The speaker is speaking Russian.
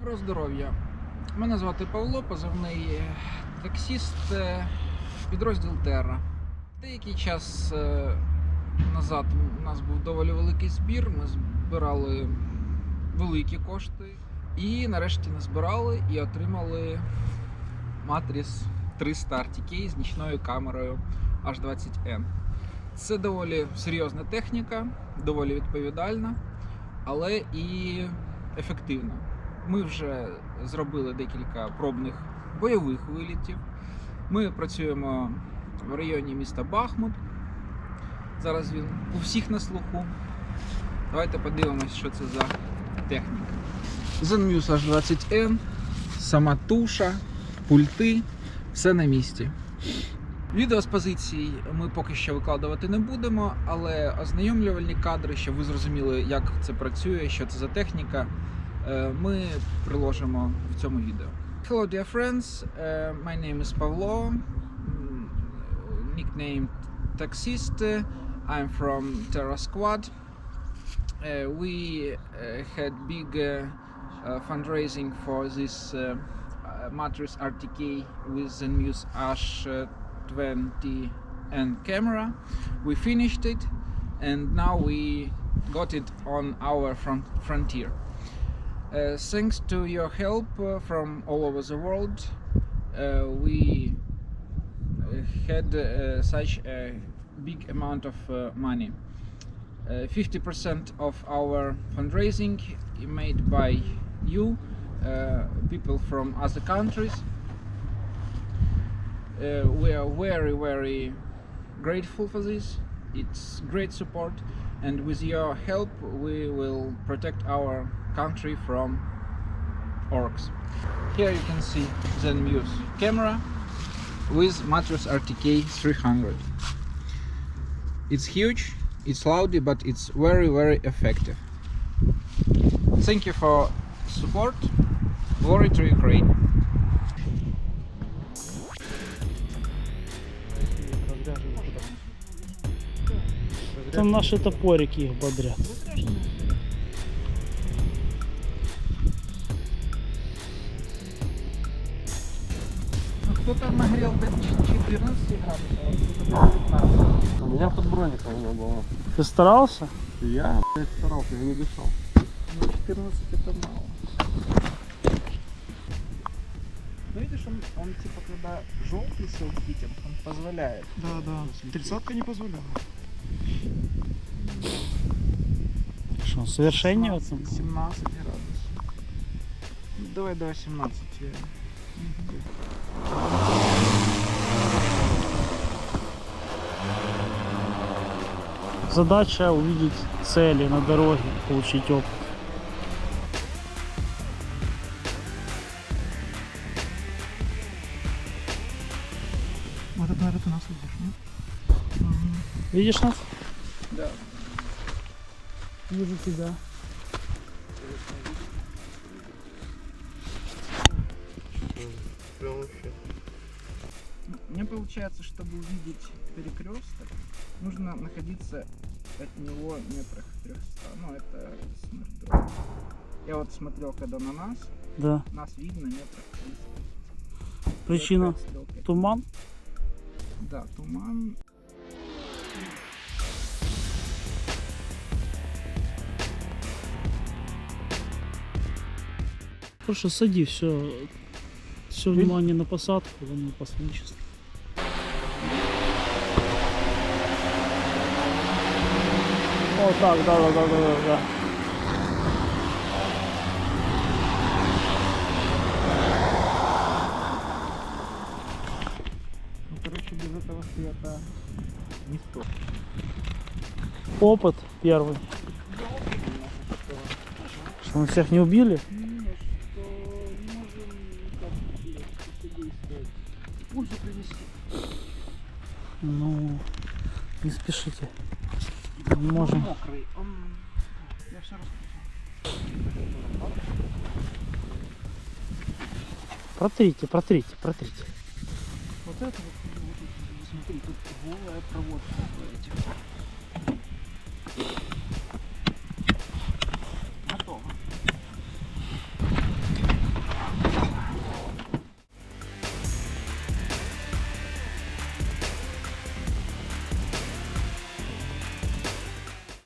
Доброго здоров'я. Мене звати Павло, позивний таксіст, е, підрозділ Терра. Деякий час е, назад у нас був доволі великий збір. Ми збирали великі кошти і нарешті назбирали і отримали матріс 300 RTK з нічною камерою H20N. Це доволі серйозна техніка, доволі відповідальна, але і ефективна. Ми вже зробили декілька пробних бойових вилітів. Ми працюємо в районі міста Бахмут. Зараз він у всіх на слуху. Давайте подивимось, що це за техніка. Zenmuse H20N, сама туша, пульти, все на місці. Відео з позицій ми поки що викладувати не будемо, але ознайомлювальні кадри, щоб ви зрозуміли, як це працює, що це за техніка, ми приложимо в цьому відео. Hello, dear friends. Uh, my name is Pavlo, mm, nicknamed Taxist. I'm from Terra Squad. Uh, we uh, had big uh, uh, fundraising for this uh, uh, mattress RTK with the Muse H20 and camera. We finished it, and now we got it on our front frontier. Uh, thanks to your help uh, from all over the world, uh, we uh, had uh, such a big amount of uh, money. Uh, 50% of our fundraising made by you, people from other countries. We are very, very grateful for this. It's great support, and with your help, we will protect our country from orcs. Here you can see Zenmuse camera with Mattress RTK 300. It's huge, it's loudy, but it's very, very effective. Thank you for support. Glory to Ukraine. Там наши топорики их бодрят. Кто-то нагрел до 14 градусов, У меня под броником не было. Ты старался? Я, блядь, старался, я не дышал. Ну, 14 это мало. Ну, видишь, он, он типа, когда желтый селфитинг, он позволяет. Да, да. Тридцатка не позволяла. Что, совершение в 17, этом? 17 градусов. Ну, давай до 18. я- Задача увидеть цели на дороге, получить опыт. Вот это, наверное, ты нас видишь, нет? Видишь нас? Да. Вижу тебя. Прям вообще. Мне получается, чтобы увидеть перекресток, нужно находиться от него метрах в 300. Ну, это дрона. Я вот смотрел, когда на нас, Да. нас видно метрах 300. Причина? Туман? Да, туман. Хорошо, сади, все. Все внимание на посадку, потом на посадничество. О, так, да, да, да, да, да, да. Ну, короче, без этого света не стоит. Опыт первый. Что мы всех не убили? Ну, не спешите. Не можем. Мокрый. Он... Я все рассказал. Протрите, протрите, протрите. Вот это вот, вот, смотри, тут голая проводка.